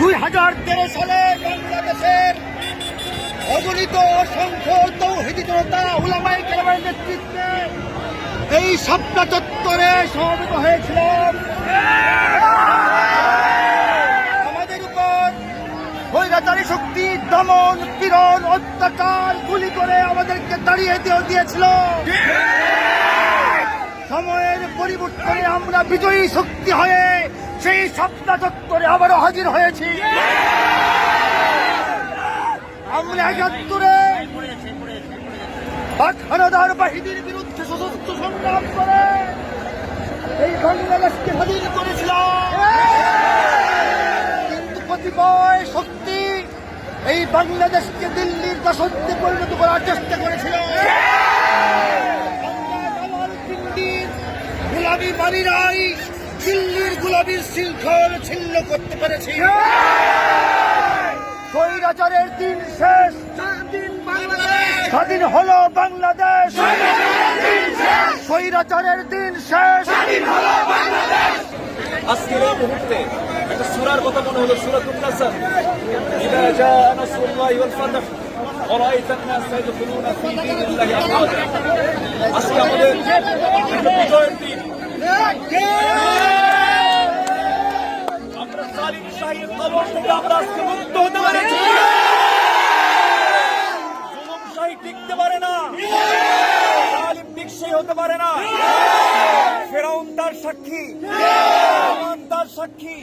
দুই হাজার তেরো সালে বাংলাদেশের অগণিত অসংখ্য তৌহিদি জনতা উলামাই কেরামের নেতৃত্বে এই সপ্তাহ চত্বরে সমবেত হয়েছিলাম আমাদের উপর বৈরাচারী শক্তি, দমন, পীড়ন, অত্যাচার, গুলি করে আমাদেরকে দাঁড়িয়ে দিয়ে দিয়েছিল। সময়ের পরিবর্তনে আমরা বিজয়ী শক্তি হয়ে সেই সপ্তাহ চত্বরে আবারও হাজির হয়েছি। আমরা একাত্তরে পাখানাদার বাহিনীর বিরুদ্ধে সশস্ত্র সংগ্রাম করে এই বাংলাদেশকে স্বাধীন করেছিলাম। কিন্তু কতিপয় শক্তি এই বাংলাদেশকে দিল্লির দাসত্বে পরিণত করার চেষ্টা করেছিল। গোলামি মানি নাই। দিল্লির গোলামির শৃঙ্খল ছিন্ন করতে পেরেছি স্বৈরাচারের দিন শেষ স্বাধীন হলো বাংলাদেশ স্বৈরাচারের দিন শেষ আজকের এই মুহূর্তে একটা সুরার কথা মনে হলো সুরাতুন নাসর ইদা জা নাসরুল্লাহি ওয়াল ফাতহ ورأيت الناس يدخلون في دين الله أفواجا আজকে আমাদের একটা বিজয়ের দিন হতে পারে না। ফেরাউন তার সাক্ষী। তার সাক্ষী।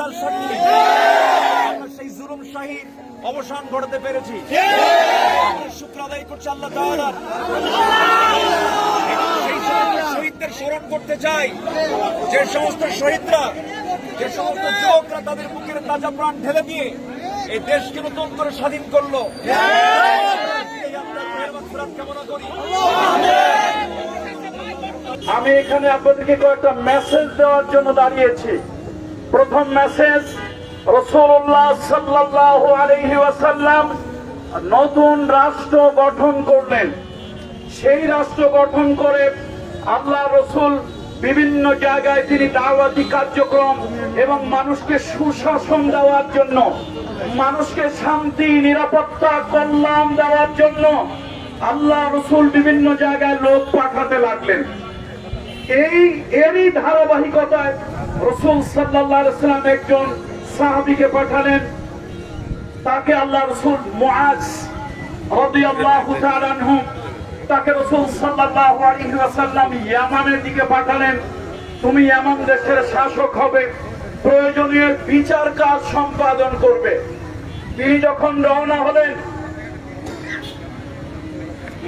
তার সাক্ষী। সেই জুলুম শাহীর অবসান ঘটাতে পেরেছি। শুক্র আদায় আল্লাহ শহীদদের স্মরণ করতে চাই। যে সমস্ত শহীদরা, যে সমস্ত যুবকরা তাদের বুকের তাজা প্রাণ ঢেলে দিয়ে এই দেশকে নতুন করে স্বাধীন করল এই আমরা মেহের মাগফিরাত কামনা করি আমি এখানে আপনাদেরকে কয়েকটা মেসেজ দেওয়ার জন্য দাঁড়িয়েছি। প্রথম মেসেজ নতুন রাষ্ট্র গঠন করলেন। সেই রাষ্ট্র গঠন করে আল্লাহ রসুল বিভিন্ন জায়গায় তিনি দাওয়াতি কার্যক্রম এবং মানুষকে সুশাসন দেওয়ার জন্য, মানুষকে শান্তি, নিরাপত্তা, কল্যাণ দেওয়ার জন্য আল্লাহ রসুল বিভিন্ন জায়গায় লোক পাঠাতে লাগলেন। এই, এরই ধারাবাহিকতায় রসুল সাল্লাম একজন সাহাবিকে পাঠালেন। তাকে আল্লাহ রসুল মুআজ তাকে রসুল ওয়াসাল্লাম ইয়ামানের দিকে পাঠালেন। তুমি ইয়ামান দেশের শাসক হবে, প্রয়োজনীয় বিচার কাজ সম্পাদন করবে। তিনি যখন রওনা হলেন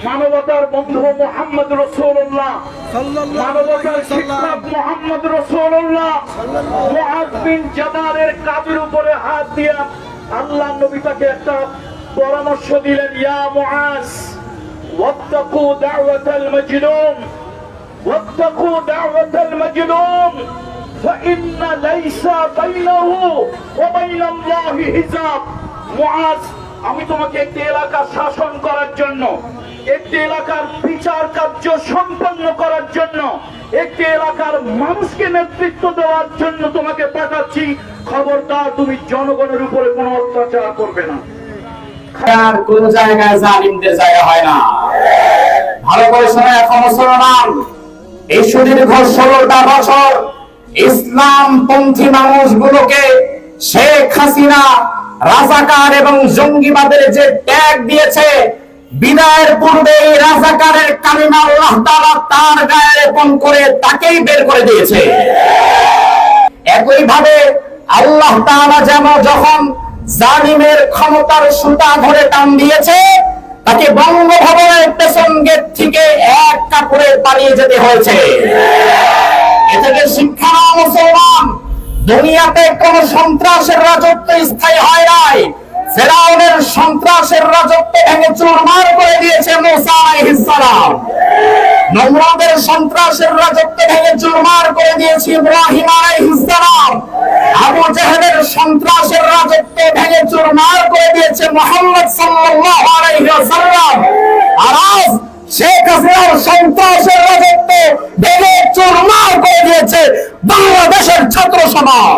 মানবতার বন্ধু মোহাম্মদ রসুল্লাহ মানবতার শিক্ষক মোহাম্মদ রসুল্লাহ মুআজ বিন জাবালের কাজের উপরে হাত দিয়া আল্লাহ নবী তাকে একটা পরামর্শ দিলেন ইয়া মুআজ ওয়াত্তাকু দাওয়াতাল মাজলুম ওয়াত্তাকু দাওয়াতাল মাজলুম فإن ليس بينه وبين الله حجاب মুআজ আমি তোমাকে একটি এলাকা শাসন করার জন্য একটি এলাকার বিচার কার্য সম্পন্ন করার জন্য, একটি এলাকার মানুষকে নেতৃত্ব দেওয়ার জন্য তোমাকে পাঠাচ্ছি। খবরদার, তুমি জনগণের উপরে কোনো অত্যাচার করবে না। কোন জায়গায় জালিমদের জায়গা হয় না। ভালো করে শোনা এই সুদীর্ঘ বছর ইসলাম পন্থী মানুষগুলোকে শেখ হাসিনা, রাজাকার এবং জঙ্গিবাদের যে ট্যাগ দিয়েছে বিদায়ের পূর্বে রাজাকারের কালিমা আল্লাহ তাআলা তার গায়ে লেপন করে তাকেই বের করে দিয়েছে। একই ভাবে আল্লাহ তাআলা যেন যখন জালিমের ক্ষমতার সুতা ধরে টান দিয়েছে, তাকে বঙ্গভবনের পেছন গেট থেকে এক কাপড়ে পালিয়ে যেতে হয়েছে। এ থেকে শিক্ষা মুসলমান, দুনিয়াতে কোন সন্ত্রাসের রাজত্ব স্থায়ী হয় নাই। ফেরাউনের সন্ত্রাসের রাজত্ব ভেঙে চুরমার করে দিয়েছে মুসা আলাইহিস সালাম। নমরুদের সন্ত্রাসের রাজত্ব ভেঙে চুরমার করে দিয়েছে ইব্রাহিম আলাইহিস সালাম। আবু জাহেলের সন্ত্রাসের রাজত্ব ভেঙে চুরমার করে দিয়েছে মুহাম্মদ সাল্লাল্লাহু আলাইহি ওয়াসাল্লাম। আর আজ শেখ হাসিনার সন্ত্রাসের রাজত্ব ভেঙে চুরমার করে দিয়েছে বাংলাদেশের ছাত্র সমাজ।